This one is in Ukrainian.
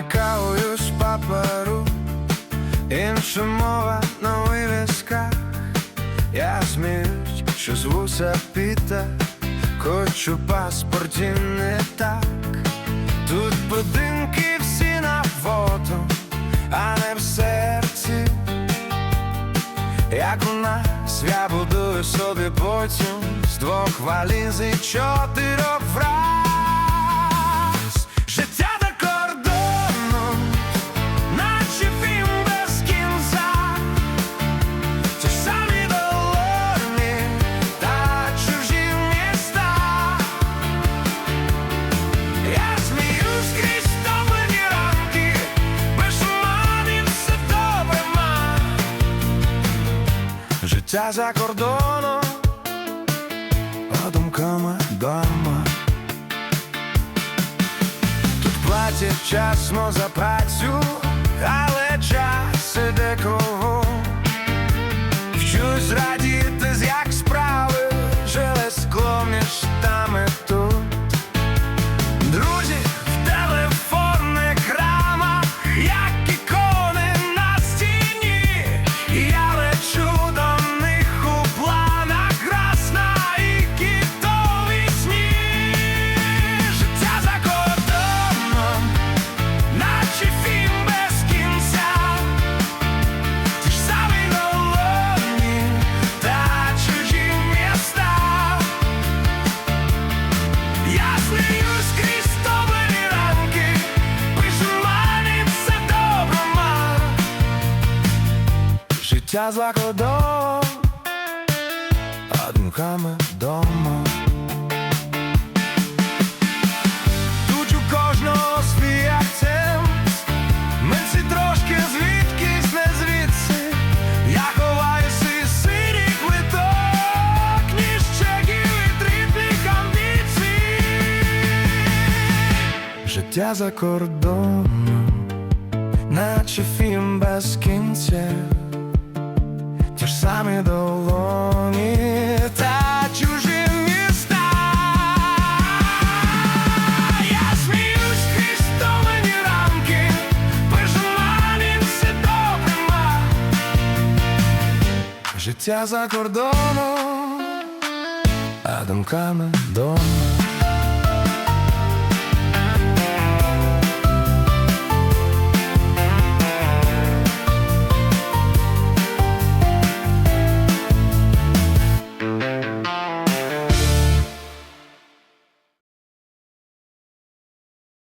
Кавою з паперу, інша мова на вивісках. Я сміюсь, що звуся Піта, хоч у паспорті не так. Тут будинки всі на фото, а не в серці. Як у нас я будую собі потім з двох валіз і чотирьох фраз. Життя за кордоном, а думками дома. Тут платять часно за працю, але час іде кругом. Вчусь радіти, як справи, жили скло між там і тут. Життя за кордоном, а думками дома. Тут у кожного свій акцент, трошки звідкись не звідси. Я ховаюся і синій квиток, ніж чеків і трітних амбіцій. Життя за кордоном, наче фільм без кінця. Ж долоні та чужі міста. Я сміюсь крізь втомлені ранки, все добрима. Життя за кордоном, а думками дома.